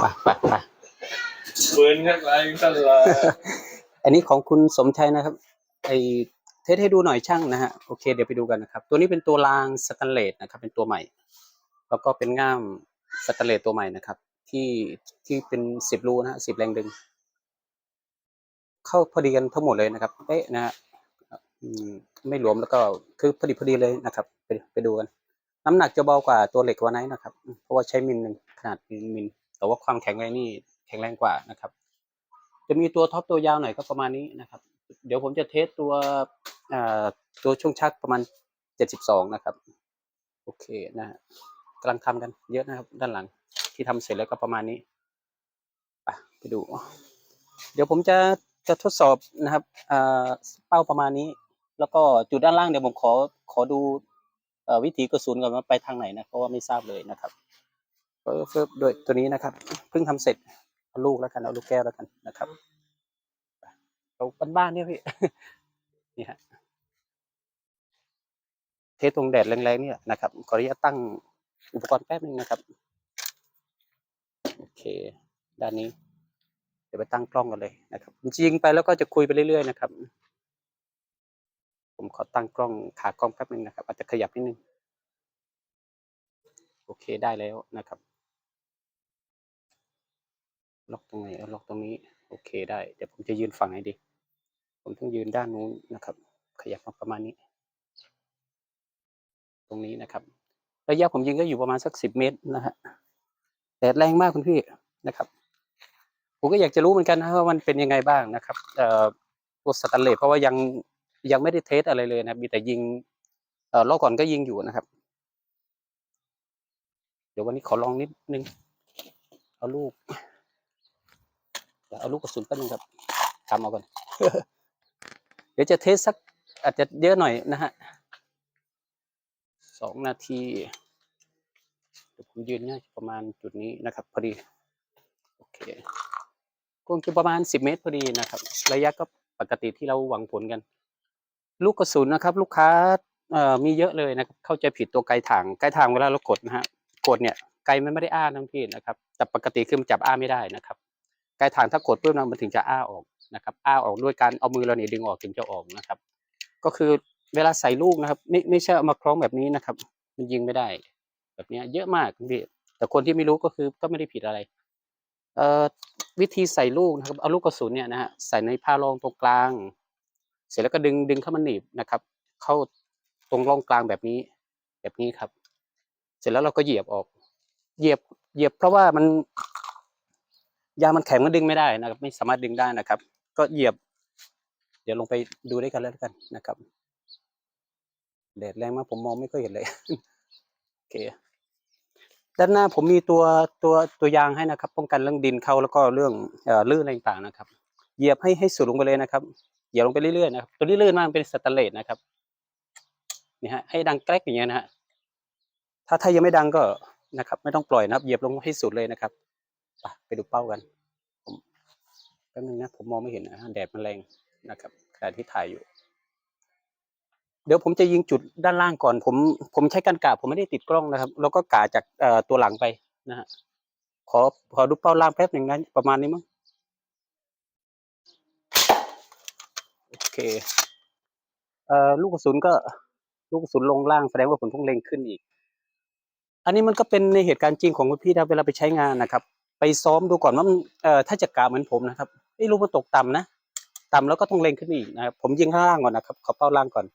ไปไปไปเบิร์นข้างไรกันละอันนี้ของคุณสมชัยนะครับ ไอเทสให้ดูหน่อยช่างนะฮะ โอเค เดี๋ยวไปดูกันนะครับ ตัวนี้เป็นตัวรางสแตนเลสนะครับ เป็นตัวใหม่ แล้วก็เป็นง่ามสแตนเลสตัวใหม่นะครับ ที่ที่เป็นสิบรูนะฮะสิบแรงดึง เข้าพอดีกันทั้งหมดเลยนะครับ เป๊ะนะฮะอืมไม่หลวมแล้วก็คือพอดีพอดีเลยนะครับ ไปไปดูกัน น้ำหนักจะเบากว่าตัวเหล็กวันไนนะครับ เพราะว่าใช้มิลหนึ่งขนาดมิลแต่ว่าความแข็งแรงนี่แข็งแรงกว่านะครับ จะมีตัวท็อปตัวยาวหน่อยก็ประมาณนี้นะครับ เดี๋ยวผมจะเทสตัวอ่อตัวช่วงชักประมาณเจ็ดสิบสองนะครับ โอเคนะกำลังทำกันเยอะนะครับ ด้านหลังที่ทำเสร็จแล้วก็ประมาณนี้ไปไปดู เดี๋ยวผมจะจะทดสอบนะครับเอ่อเป้าประมาณนี้ แล้วก็จุดด้านล่างเดี๋ยวผมขอขอดู วิถีกระสุนก่อนว่าไปทางไหนนะเพราะว่าไม่ทราบเลยนะครับเฟิร์ฟเฟิร์ฟโดยตัวนี้นะครับเพิ่งทำเสร็จเอาลูกแล้วกันเอาลูกแก้วแล้วกันนะครับเราบ้านๆเนี่ยพี่นี่ฮะเทสตรงแดดแรงๆเนี่ยนะครับขออนุญาตตั้งอุปกรณ์แป๊บนึงนะครับโอเคด้านนี้ เดี๋ยวไปตั้งกล้องกันเลยนะครับจริงๆไปแล้วก็จะคุยไปเรื่อยๆนะครับ ผมขอตั้งกล้องขากล้องแป๊บนึงนะครับ อาจจะขยับนิดนึง โอเคได้แล้วนะครับ ล็อกตรงไหนเอาล็อกตรงนี้ โอเคได้ เดี๋ยวผมจะยืนฝั่งไหนดี ผมต้องยืนด้านนู้นนะครับ ขยับมาประมาณนี้ ตรงนี้นะครับ ระยะผมยิงก็อยู่ประมาณสักสิบเมตรนะฮะแดดแรงมากคุณพี่นะครับ ผมก็อยากจะรู้เหมือนกันนะว่ามันเป็นยังไงบ้างนะครับ เอ่อตัวสแตนเลสเพราะว่ายัง ยังไม่ได้เทสอะไรเลยนะมีแต่ยิงเอ่อรอบก่อนก็ยิงอยู่นะครับ เดี๋ยววันนี้ขอลองนิดนึง เอาลูกเดี๋ยวเอาลูกกระสุนแป๊บนึงครับทำเอาก่อนเดี๋ยวจะเทสสัก อาจจะเยอะหน่อยนะฮะสองนาทีเดี๋ยวผมยืนเนี่ยประมาณจุดนี้นะครับ พอดีโอเคคงจะประมาณสิบเมตรพอดีนะครับ ระยะก็ปกติที่เราหวังผลกัน ลูกกระสุนนะครับลูกค้ามีเยอะเลยนะครับเข้าใจผิดตัวไกลถังไกลถังเวลาเรากดนะฮะกดเนี่ยไกลมันไม่ได้อ้านะพี่นะครับ แต่ปกติคือมันจับอ้าไม่ได้นะครับ ไกลถังถ้ากดปุ๊บนะมันถึงจะอ้าออกนะครับ อ้าออกด้วยการเอามือเราเนี่ยดึงออกถึงจะออกนะครับ ก็คือเวลาใส่ลูกนะครับ ไม่ไม่ใช่เอามาคล้องแบบนี้นะครับ มันยิงไม่ได้ แบบนี้เยอะมากพี่แต่คนที่ไม่รู้ก็คือก็ไม่ได้ผิดอะไรเอ่อวิธีใส่ลูกนะครับเอาลูกกระสุนเนี่ยนะฮะใส่ในผ้ารองตรงกลาง เสร็จแล้วก็ดึงดึงเข้ามาหนีบนะครับ เข้าตรงร่องกลางแบบนี้ แบบนี้ครับ เสร็จแล้วเราก็เหยียบออก เหยียบเหยียบเพราะว่ามันยางมันแข็งมันดึงไม่ได้นะครับ ไม่สามารถดึงได้นะครับ ก็เหยียบ เดี๋ยวลงไปดูด้วยกันแล้วกันนะครับแดดแรงมากผมมองไม่ค่อยเห็นเลยโอเคด้านหน้าผมมีตัวตัวตัวยางให้นะครับ ป้องกันเรื่องดินเข้าแล้วก็เรื่องเอ่อลื่นอะไรต่างๆนะครับ เหยียบให้ให้สุดลงไปเลยนะครับ เหยียบลงไปเรื่อยๆนะครับตัวนี้ลื่นมากเป็นสแตนเลสนะครับนี่ฮะให้ดังแกรกอย่างเงี้ยนะฮะถ้าถ้ายังไม่ดังก็นะครับ ไม่ต้องปล่อยนะครับเหยียบลงให้สุดเลยนะครับไปไปดูเป้ากันผมแป๊บนึงนะผมมองไม่เห็นนะฮะแดดมันแรงนะครับขณะที่ถ่ายอยู่ เดี๋ยวผมจะยิงจุดด้านล่างก่อน ผมผมใช้การกะผมไม่ได้ติดกล้องนะครับ แล้วก็กะจากตัวหลังไปนะฮะขอขอดูเป้าล่างแป๊บหนึ่งนะประมาณนี้มั้งโอ เคเอ่อลูกกระสุนก็ลูกกระสุนลงล่างแสดงว่าผมต้องเล็งขึ้นอีก อันนี้มันก็เป็นในเหตุการณ์จริงของคุณพี่นะเวลาไปใช้งานนะครับ ไปซ้อมดูก่อนว่ามันเอ่อถ้าจะกะเหมือนผมนะครับไอ้ลูกมันตกต่ำนะต่ำแล้วก็ต้องเล็งขึ้นอีกนะครับ ผมยิงข้างล่างก่อนนะครับขอเป้าล่างก่อน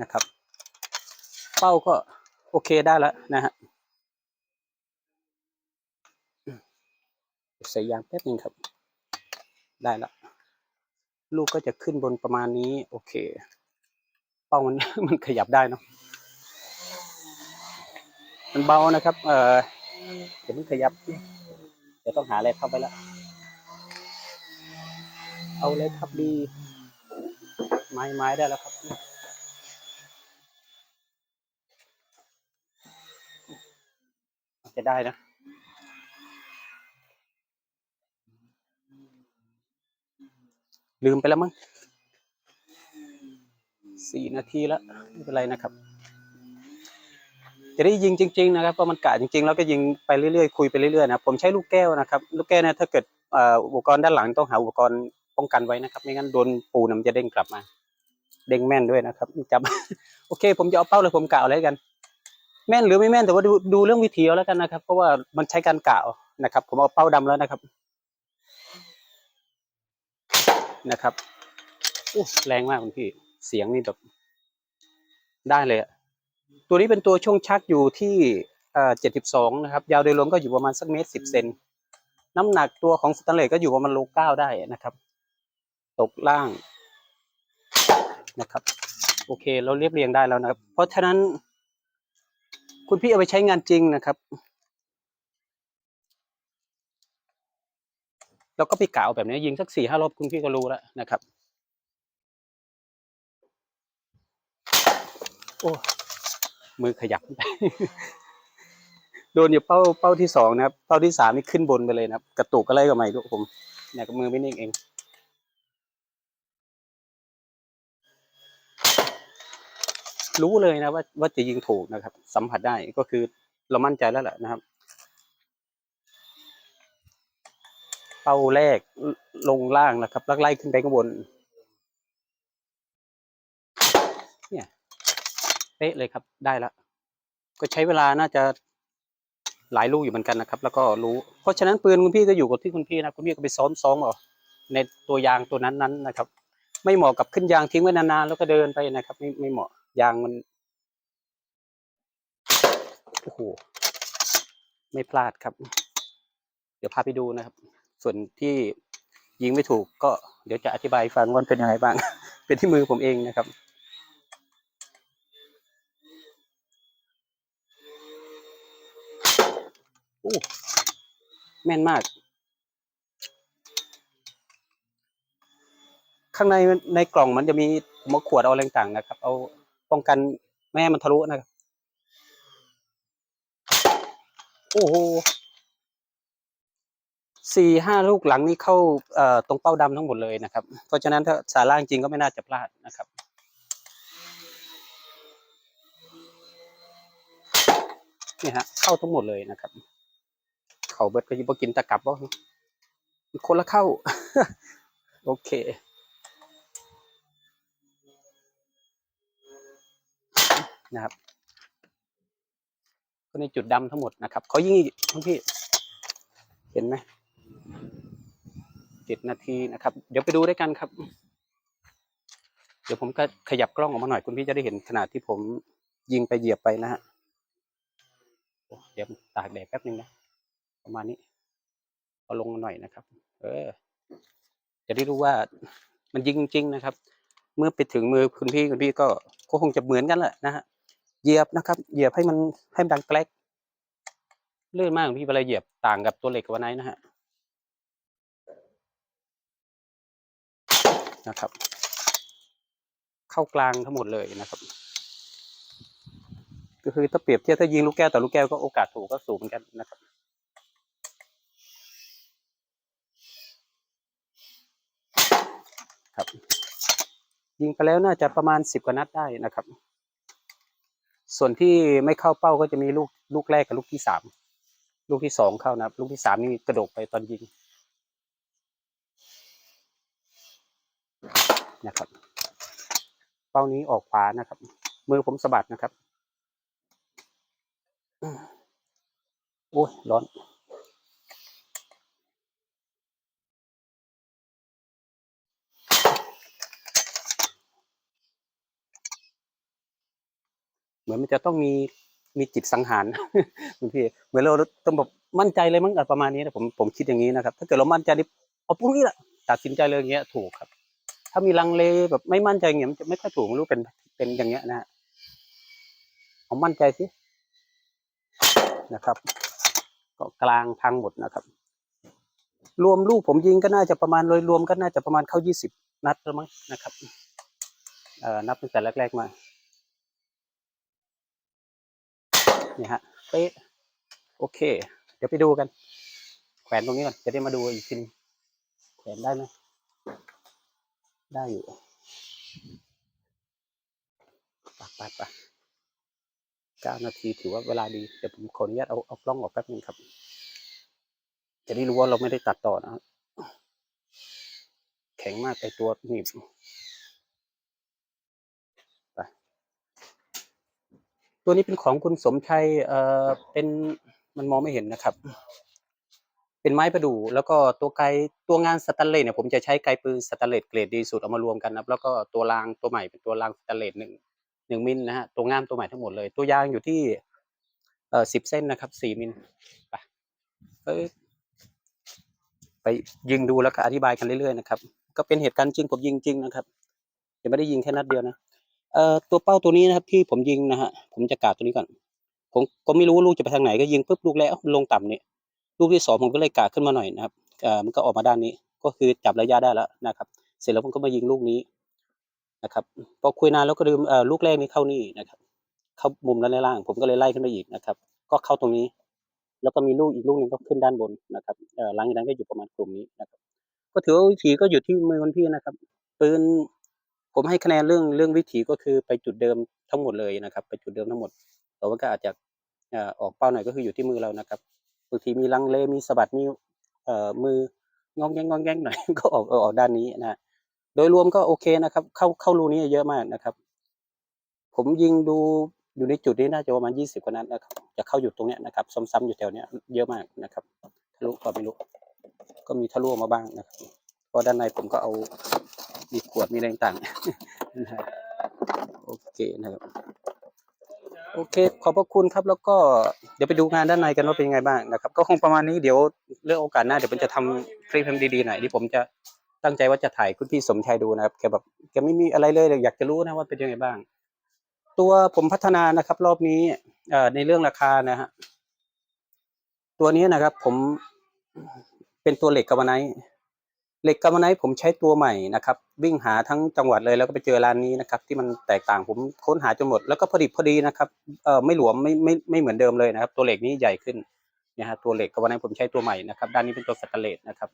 นะครับ เป้าก็โอเคได้แล้วนะฮะใส่ยางแป๊บนึงครับ ได้แล้ว ลูกก็จะขึ้นบนประมาณนี้ โอเค เป้ามันมันขยับได้เนาะมันเบานะครับ เออเดี๋ยวมันขยับ เดี๋ยวต้องหาอะไรเข้าไปแล้วเอาเลยครับดี ไม้ไม้ได้แล้วครับจะได้นะ ลืมไปแล้วมั้งสี่นาทีแล้วไม่เป็นไรนะครับ จะได้ยิงจริง ๆ นะครับเพราะมันกะจริงๆ แล้วก็ยิงไปเรื่อยๆคุยไปเรื่อยๆนะผมใช้ลูกแก้วนะครับ ลูกแก้วเนี่ยถ้าเกิดอุปกรณ์ด้านหลังต้องหาอุปกรณ์ป้องกันไว้นะครับ ไม่งั้นโดนปูนมันจะเด้งกลับมา เด้งแม่นด้วยนะครับจำโอเค ผมจะเอาเป้าเลยผมกะอาเลยกัน แม่นหรือไม่แม่นแต่ว่าดูดูเรื่องวิธีเอาแล้วกันนะครับ เพราะว่ามันใช้การกะนะครับ ผมเอาเป้าดำแล้วนะครับ นะครับอู้แรงมากคุณพี่ เสียงนี่แบบได้เลยอะตัวนี้เป็นตัวช่วงชักอยู่ที่เอ่อเจ็ดสิบสองนะครับ ยาวโดยรวมก็อยู่ประมาณสักเมตรสิบเซนน้ำหนักตัวของสแตนเลสก็อยู่ประมาณโลเก้าได้นะครับ ตกล่างนะครับ โอเค เราเรียบเรียงได้แล้วนะครับ เพราะฉะนั้น คุณพี่เอาไปใช้งานจริงนะครับ แล้วก็ไปกล่าวแบบนี้ยิงสักสี่ห้ารอบคุณพี่ก็รู้แล้วนะครับโอ้มือขยับ โดนอยู่เป้าเป้าที่สองนะครับ เป้าที่สามนี่ขึ้นบนไปเลยนะครับ กระตุกอะไรก็ไม่รู้ผมเนี่ยกับมือไม่นิ่งเองรู้เลยนะว่าว่าจะยิงถูกนะครับ สัมผัสได้ก็คือเรามั่นใจแล้วแหละนะครับ เป้าแรกลงล่างนะครับแล้วไล่ขึ้นไปข้างบน เนี่ยเป๊ะเลยครับได้แล้วก็ใช้เวลาน่าจะหลายลูกอยู่เหมือนกันนะครับ แล้วก็รู้ เพราะฉะนั้นปืนคุณพี่ก็อยู่กับที่คุณพี่นะคุณพี่ก็ไปซ้อมซ้อมเอาในตัวยางตัวนั้นนั้นนะครับ ไม่เหมาะกับขึ้นยางทิ้งไว้นานๆแล้วก็เดินไปนะครับ ไม่ไม่เหมาะยางมันโอ้โหไม่พลาดครับ เดี๋ยวพาไปดูนะครับ ส่วนที่ยิงไม่ถูกก็เดี๋ยวจะอธิบายฟังว่าเป็นยังไงบ้าง เป็นที่มือผมเองนะครับ โอ้แม่นมาก ข้างในในกล่องมันจะมีมะขวดเอาอะไรต่างๆนะครับ เอาป้องกันไม่ให้มันทะลุนะครับ โอ้โห สี่ห้าลูกหลังนี่เข้าตรงเป้าดำทั้งหมดเลยนะครับ เพราะฉะนั้นถ้าสาร่างจริงก็ไม่น่าจะพลาดนะครับ นี่ฮะเข้าทั้งหมดเลยนะครับ เขาเบิดก็ยิบกินตะกลับว่าคนละเข้า โอเคนะครับก็ในจุดดำทั้งหมดนะครับเขายิ่งทั้งพี่เห็นไหม เจ็ดนาทีนะครับ เดี๋ยวไปดูด้วยกันครับ เดี๋ยวผมก็ขยับกล้องออกมาหน่อยคุณพี่จะได้เห็นขนาดที่ผมยิงไปเหยียบไปนะฮะเดี๋ยวตากแดดแป๊บนึงนะประมาณนี้เอาลงมาหน่อยนะครับ เออจะได้รู้ว่ามันยิงจริงๆนะครับ เมื่อไปถึงมือคุณพี่คุณพี่ก็ก็คงจะเหมือนกันแหละนะฮะเหยียบนะครับ เหยียบให้มันให้มันดังแกลกลื่นมากพี่เวลาเหยียบต่างกับตัวเหล็กวันไหนนะฮะ นะครับ เข้ากลางทั้งหมดเลยนะครับ ก็คือถ้าเปรียบเทียบถ้ายิงลูกแก้วต่อลูกแก้วก็โอกาสถูกก็สูงเหมือนกันนะครับครับ ยิงไปแล้วน่าจะประมาณสิบกว่านัดได้นะครับ ส่วนที่ไม่เข้าเป้าก็จะมีลูกลูกแรกกับลูกที่สามลูกที่สองเข้านะครับ ลูกที่สามนี่กระโดดไปตอนยิง นะครับ เป้านี้ออกขวานะครับ มือผมสะบัดนะครับโอ้ยร้อนเหมือนมันจะต้องมีมีจิตสังหารบางทีเหมือนเราต้องแบบมั่นใจเลยมั้งประมาณนี้นะผมผมคิดอย่างนี้นะครับ ถ้าเกิดเรามั่นใจนี่เอาพวกนี้แหละตัดสินใจเลยอย่างเงี้ยถูกครับ ถ้ามีลังเลแบบไม่มั่นใจเงี้ยมันจะไม่ค่อยถูกรู้เป็นเป็นอย่างเงี้ยนะฮะผมมั่นใจสินะครับ ก็กลางทางหมดนะครับ รวมลูกผมยิงก็น่าจะประมาณโดยรวมก็น่าจะประมาณเข้ายี่สิบนัดแล้วมั้งนะครับเอ่อนับตั้งแต่แรก ๆมาเนี่ยฮะเป๊ะโอเค เดี๋ยวไปดูกัน แขวนตรงนี้ก่อนจะได้มาดูอีกทีแขวนได้ไหม ได้อยู่ปไปไปเก้านาทีถือว่าเวลาดี เดี๋ยวผมขออนุญาตเอาเอากล้องออกแป๊บนึงครับ จะได้รู้ว่าเราไม่ได้ตัดต่อนะครับแข็งมากไอตัวหนีบไปตัวนี้เป็นของคุณสมชัยเอ่อเป็นมันมองไม่เห็นนะครับ เป็นไม้ประดู่แล้วก็ตัวไกตัวงานสแตนเลสเนี่ยผมจะใช้ไกปืนสแตนเลสเกรดดีสุดเอามารวมกันนะครับแล้วก็ตัวรางตัวใหม่เป็นตัวรางสแตนเลสหนึ่งหนึ่งมิลนะฮะตัวงามตัวใหม่ทั้งหมดเลย ตัวยางอยู่ที่เอ่อสิบเส้นนะครับสี่มิลไปเอ้ไปยิงดูแล้วก็อธิบายกันเรื่อยๆนะครับ ก็เป็นเหตุการณ์จริงผมยิงจริงนะครับจะไม่ได้ยิงแค่นัดเดียวนะเอ่อตัวเป้าตัวนี้นะครับ ที่ผมยิงนะฮะผมจะกาดตัวนี้ก่อนผมก็ไม่รู้ว่าลูกจะไปทางไหนก็ยิงปุ๊บลูกแล้วลงต่ำเนี่ย ลูกที่สองผมก็เลยกาขึ้นมาหน่อยนะครับเอ่อมันก็ออกมาด้านนี้ ก็คือจับระยะได้แล้วนะครับ เสร็จแล้วผมก็มายิงลูกนี้นะครับ พอคุยนานแล้วก็ลืมเอ่อลูกแรกนี้เข้านี่นะครับ เข้ามุมด้านล่าง ผมก็เลยไล่ขึ้นไปอีกนะครับ ก็เข้าตรงนี้ แล้วก็มีลูกอีกลูกหนึ่งก็ขึ้นด้านบนนะครับเอ่อหลังจากนั้นก็อยู่ประมาณกลุ่มนี้นะครับ ก็ถือว่าวิถีก็อยู่ที่มือคนพี่นะครับ ปืนผมให้คะแนนเรื่องเรื่องวิถีก็คือไปจุดเดิมทั้งหมดเลยนะครับ ไปจุดเดิมทั้งหมดแต่ว่าก็อาจจะออกเป้าหน่อยก็คืออยู่ที่มือเรานะครับ บางทีมีลังเลมีสะบัดมีเอ่อมืององแงงงองแงงหน่อย ก็ออกออกด้านนี้นะโดยรวมก็โอเคนะครับ เข้าเข้ารูนี้เยอะมากนะครับ ผมยิงดูอยู่ในจุดนี้น่าจะประมาณยี่สิบกว่านัดนะครับจะเข้าอยู่ตรงเนี้ยนะครับ ซ้ำๆอยู่แถวเนี้ยเยอะมากนะครับทะลุก็ไม่รู้ก็มีทะลุออกมาบ้างนะครับเพราะด้านในผมก็เอามีขวดมีอะไรต่างๆโอเคนะครับ โอเค ขอบพระคุณครับแล้วก็เดี๋ยวไปดูงานด้านในกันว่าเป็นยังไงบ้างนะครับ ก็คงประมาณนี้เดี๋ยวเรื่องโอกาสหน้าเดี๋ยวผมจะทำคลิปให้มันดีๆหน่อยที่ผมจะตั้งใจว่าจะถ่ายคุณพี่สมชายดูนะครับแกแบบแกไม่มีอะไรเลยอยากจะรู้นะว่าเป็นยังไงบ้าง ตัวผมพัฒนานะครับ รอบนี้เอ่อในเรื่องราคานะฮะตัวนี้นะครับ ผมเป็นตัวเหล็กกาบไนท์ เหล็กกาบาไนท์ผมใช้ตัวใหม่นะครับ วิ่งหาทั้งจังหวัดเลยแล้วก็ไปเจอร้านนี้นะครับ ที่มันแตกต่างผมค้นหาจนหมด แล้วก็พอดีพอดีนะครับเอ่อไม่หลวมไม่ไม่ไม่เหมือนเดิมเลยนะครับ ตัวเหล็กนี้ใหญ่ขึ้นนะฮะตัวเหล็กกาบาไนท์ผมใช้ตัวใหม่นะครับ ด้านนี้เป็นตัวสแตนเลสนะครับ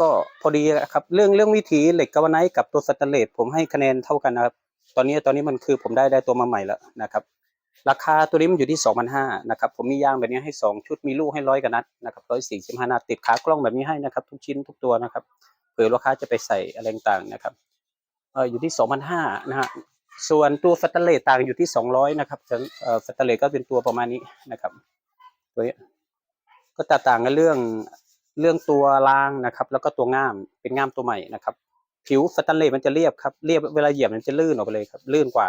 ก็พอดีนะครับเรื่องเรื่องวิธีเหล็กกาบาไนท์กับตัวสแตนเลสผมให้คะแนนเท่ากันนะครับ ตอนนี้ตอนนี้มันคือผมได้ได้ตัวมาใหม่แล้วนะครับ ราคาตัวนี้มันอยู่ที่สองพันห้านะครับ ผมมียางแบบนี้ให้สองชุด มีลูกให้ร้อยกันนัดนะครับร้อยสี่สิบห้านัด ติดขากล้องแบบนี้ให้นะครับ ทุกชิ้นทุกตัวนะครับ เผื่อลูกค้าจะไปใส่อะไรต่างนะครับ เอออยู่ที่สองพันห้านะฮะ ส่วนตัวสแตนเลสต่างอยู่ที่สองร้อยนะครับส่วนเอ่อสแตนเลสก็เป็นตัวประมาณนี้นะครับ ตัวนี้ก็แตกต่างกันเรื่องเรื่องตัวรางนะครับ แล้วก็ตัวง่าม เป็นง่ามตัวใหม่นะครับ ผิวสแตนเลสมันจะเรียบครับ เรียบเวลาเหยียบมันจะลื่นออกไปเลยครับ ลื่นกว่า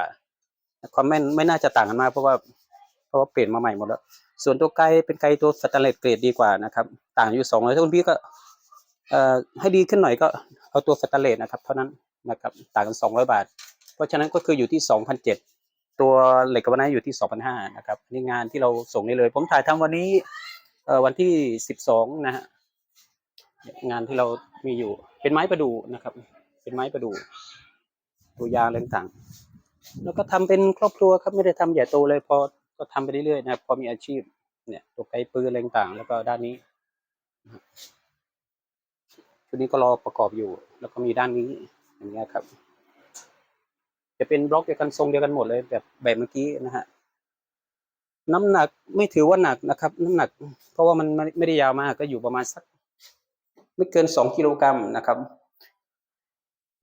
ความแม่นไม่น่าจะต่างกันมากเพราะว่าเพราะว่าเปลี่ยนมาใหม่หมดแล้ว ส่วนตัวไกลเป็นไกลตัวสแตนเลสเกรดดีกว่านะครับ ต่างอยู่สองเลยถ้าคุณพี่ก็เอ่อให้ดีขึ้นหน่อยก็เอาตัวสแตนเลสนะครับเท่านั้นนะครับต่างกันสองร้อยบาท เพราะฉะนั้นก็คืออยู่ที่สองพันเจ็ดตัวเหล็กกับวันนั้นอยู่ที่สองพันห้านะครับนี่งานที่เราส่งนี่เลย ผมถ่ายทำวันนี้เอ่อวันที่สิบสองนะฮะงานที่เรามีอยู่เป็นไม้ประดู่นะครับ เป็นไม้ประดู่ตัวยางอะไรต่าง แล้วก็ทำเป็นครอบครัวครับไม่ได้ทำใหญ่โตเลยพอก็ทำไปเรื่อยๆนะครับ พอมีอาชีพ เนี่ยตัวไกปืนอะไรต่างแล้วก็ด้านนี้ชุดนี้ก็รอประกอบอยู่ แล้วก็มีด้านนี้อย่างเงี้ยครับ จะเป็นบล็อกเดียวกันทรงเดียวกันหมดเลย แบบแบบเมื่อกี้นะฮะน้ำหนักไม่ถือว่าหนักนะครับ น้ำหนัก เพราะว่ามันไม่ไม่ได้ยาวมากก็อยู่ประมาณสัก ไม่เกินสองกิโลกรัมนะครับ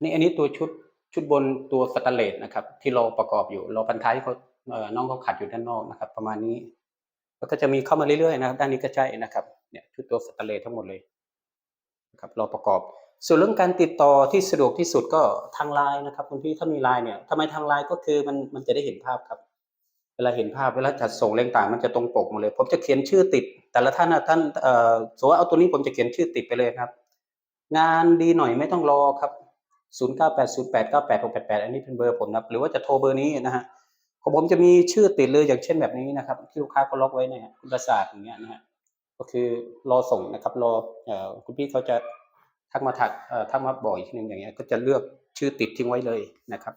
นี่อันนี้ตัวชุด ชุดบนตัวสแตนเลสนะครับ ที่เราประกอบอยู่เราพันท้ายที่เขาเอ่อน้องเขาขัดอยู่ด้านนอกนะครับ ประมาณนี้แล้วก็จะมีเข้ามาเรื่อยๆนะครับ ด้านนี้ก็ใช่นะครับเนี่ยชุดตัวสแตนเลสทั้งหมดเลยนะครับเราประกอบ ส่วนเรื่องการติดต่อที่สะดวกที่สุดก็ทางไลน์นะครับคุณพี่ถ้ามีไลน์เนี่ยทำไมทางไลน์ก็คือมันมันจะได้เห็นภาพครับ เวลาเห็นภาพเวลาจัดส่งอะไรต่างมันจะตรงปกหมดเลย ผมจะเขียนชื่อติด แต่ละท่านนะท่านเอ่อสมมติว่าเอาตัวนี้ผมจะเขียนชื่อติดไปเลยครับ งานดีหน่อยไม่ต้องรอครับ 0 9 8 0 8 9 8 6 8 8 อันนี้เป็นเบอร์ผมนะครับหรือว่าจะโทรเบอร์นี้นะฮะของผมจะมีชื่อติดเลยอย่างเช่นแบบนี้นะครับ ที่ลูกค้าเขาล็อกไว้เนี่ยคุณประสาทอย่างเงี้ยนะฮะก็คือรอส่งนะครับรอคุณพี่เขาจะทักมาถักทักมาบอกอีกทีหนึงอย่างเงี้ยก็จะเลือกชื่อติดทิ้งไว้เลยนะครับ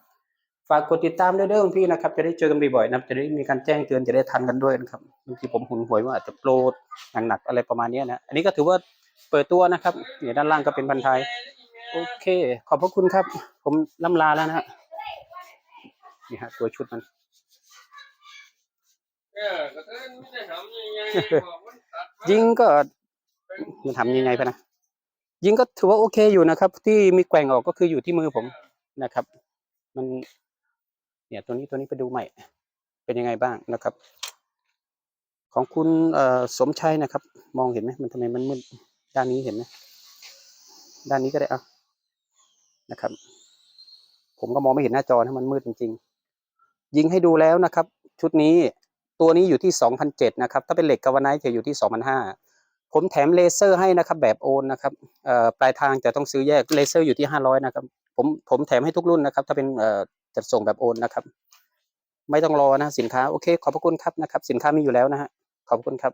ฝากกดติดตามด้วยเด้อคุณพี่นะครับ จะได้เจอกันบ่อยๆนะจะได้มีการแจ้งเตือนจะได้ทันกันด้วยนะครับบางทีผมหุนหวยว่าอาจจะโปรหนักๆอะไรประมาณนี้นะอันนี้ก็ถือว่าเปิดตัวนะครับเนี่ยด้านล่างก็เป็นพันท้าย โอเค ขอบพระคุณครับ ผมล่ำลาแล้วนะฮะนี่ฮะตัวชุดมันเออก็เต้นไม่ได้ทำยังไงบอกมันตัดมายิงก็มันทำยังไงพะนะยิงก็ถือว่าโอเคอยู่นะครับ ที่มีแกว่งออกก็คืออยู่ที่มือผมนะครับ มัน เนี่ยตัวนี้ตัวนี้ไปดูใหม่ เป็นยังไงบ้างนะครับ ของคุณเอ่อสมชัยนะครับ มองเห็นไหมมันทำไมมันมืดด้านนี้เห็นไหมด้านนี้ก็ได้เอา นะครับ ผมก็มองไม่เห็นหน้าจอนะมันมืดจริง ๆ ยิงให้ดูแล้วนะครับ ชุดนี้ตัวนี้อยู่ที่สองพันเจ็ดนะครับ ถ้าเป็นเหล็กกาวาไนท์จะอยู่ที่สองพันห้าผมแถมเลเซอร์ให้นะครับ แบบโอนนะครับปลายทางจะต้องซื้อแยกเลเซอร์อยู่ที่ห้าร้อยนะครับ ผมผมแถมให้ทุกรุ่นนะครับ ถ้าเป็นจัดส่งแบบโอนนะครับ ไม่ต้องรอนะสินค้าโอเค ขอบพระคุณครับนะครับ สินค้ามีอยู่แล้วนะฮะขอบคุณครับ